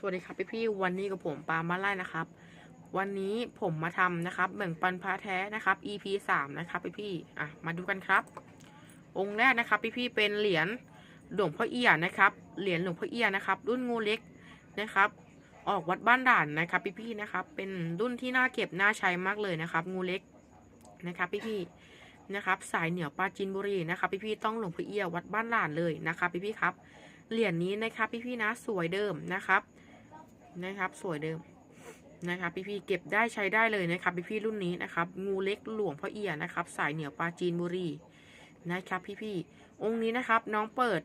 สวัสดีครับพี่พี่ๆวันนี้กับผมปามาไล่นะครับ วันนี้ผมมาทำนะครับแบ่งปันพระแท้นะครับ EP สามนะครับพี่พี่ๆอะมาดูกันครับ องค์แรกนะครับพี่พี่ๆเป็นเหรียญหลวงพ่อเอี่ยนะครับ เหรียญหลวงพ่อเอี่ยนะครับ รุ่นงูเล็กนะครับ ออกวัดบ้านด่านนะครับ พี่พี่ๆนะครับ เป็นรุ่นที่น่าเก็บน่าใช้มากเลยนะครับ งูเล็กนะครับพี่พี่ๆนะครับสายเหนียวปราจีนบุรีนะครับพี่พี่ๆต้องหลวงพ่อเอี่ยวัดบ้านด่านเลยนะครับพี่พี่ๆครับเหรียญนี้นะครับพี่ๆนะสวยเดิมนะครับ นะครับ สวยเดิมนะครับพี่ๆเก็บได้ใช้ได้เลยนะครับพี่ๆรุ่นนี้นะครับ งูเล็กหลวงพ่อเอียนะครับ สายเหนียวปลาจีนบุรีนะครับพี่ๆองค์นี้นะครับน้องเปิด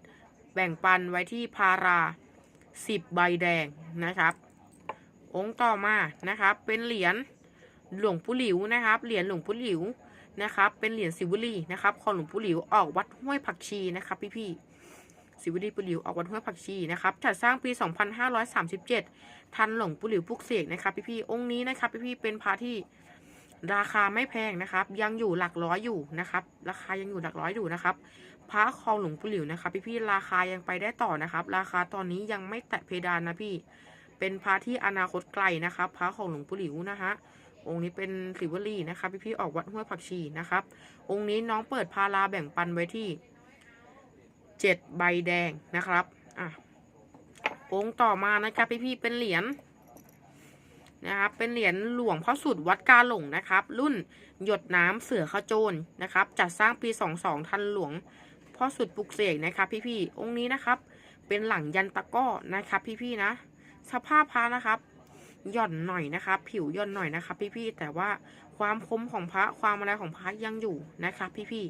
แบ่งปันไว้ที่พาราสิบใบแดงนะครับ องค์ต่อมานะครับ เป็นเหรียญหลวงปู่หลิวนะครับ เหรียญหลวงปู่หลิวนะครับ เป็นเหรียญสิวลีนะครับของหลวงปู่หลิวออกวัดห้วยผักชีนะครับ พี่ๆ สิวดีปุหลิวออกวันห้วยผักชีนะครับจัดสร้างปี 2537 ทันหลงปุหลิวพุกเสกนะครับพี่ๆองค์นี้นะครับพี่ๆเป็นพระที่ราคาไม่แพงนะครับ ยังอยู่หลักร้อยอยู่นะครับ ราคายังอยู่หลักร้อยอยู่นะครับพระคองหลวงปุหลิวนะครับ พี่ๆราคายังไปได้ต่อนะครับ ราคาตอนนี้ยังไม่แตะเพดานนะพี่ เป็นพระที่อนาคตไกลนะครับพระของหลวงปุหลิวนะฮะองค์นี้เป็นสิวลีนะครับพี่ๆออกวัดห้วยผักชีนะครับ องค์นี้น้องเปิดพาราแบ่งปันไว้ที่ เจ็ดใบแดงนะครับอะองค์ต่อมานะครับพี่พี่เป็นเหรียญนะครับเป็นเหรียญหลวงพ่อสุดวัดกาหลงนะครับ รุ่นหยดน้ำเสือขโจรนะครับ จัดสร้างปี 22 ทันหลวงพ่อสุดปลุกเสกนะครับ พี่พี่องค์นี้นะครับ เป็นหลังยันตะก้อนะครับ พี่พี่นะ สภาพพระนะครับหย่อนหน่อยนะครับ ผิวหย่อนหน่อยนะครับ พี่พี่แต่ว่าความคมของพระความอะไรของพระยังอยู่นะครับ พี่พี่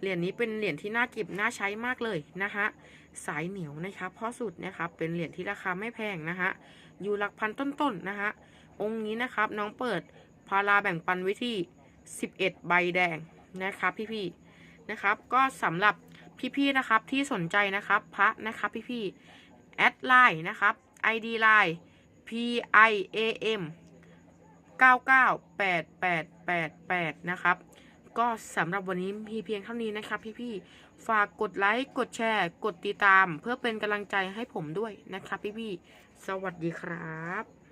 เหรียญนี้เป็นเหรียญที่น่าเก็บน่าใช้มากเลยนะฮะสายเหนียวนะครับพ่อสุดนะครับเป็นเหรียญที่ราคาไม่แพงนะฮะอยู่หลักพันต้นๆนะฮะองค์นี้นะครับน้องเปิดพาราแบ่งปันไว้ที่ 11 ใบแดงนะครับพี่ๆนะครับ ก็สำหรับพี่ๆนะครับที่สนใจนะครับพระนะครับพี่ๆแอดไลน์นะครับ ID ไลน์ P I A M 998888นะครับ ก็สำหรับวันนี้มีเพียงเท่านี้นะครับพี่ๆ ฝากกดไลค์ กดแชร์ กดติดตาม เพื่อเป็นกำลังใจให้ผมด้วยนะครับพี่ๆ สวัสดีครับ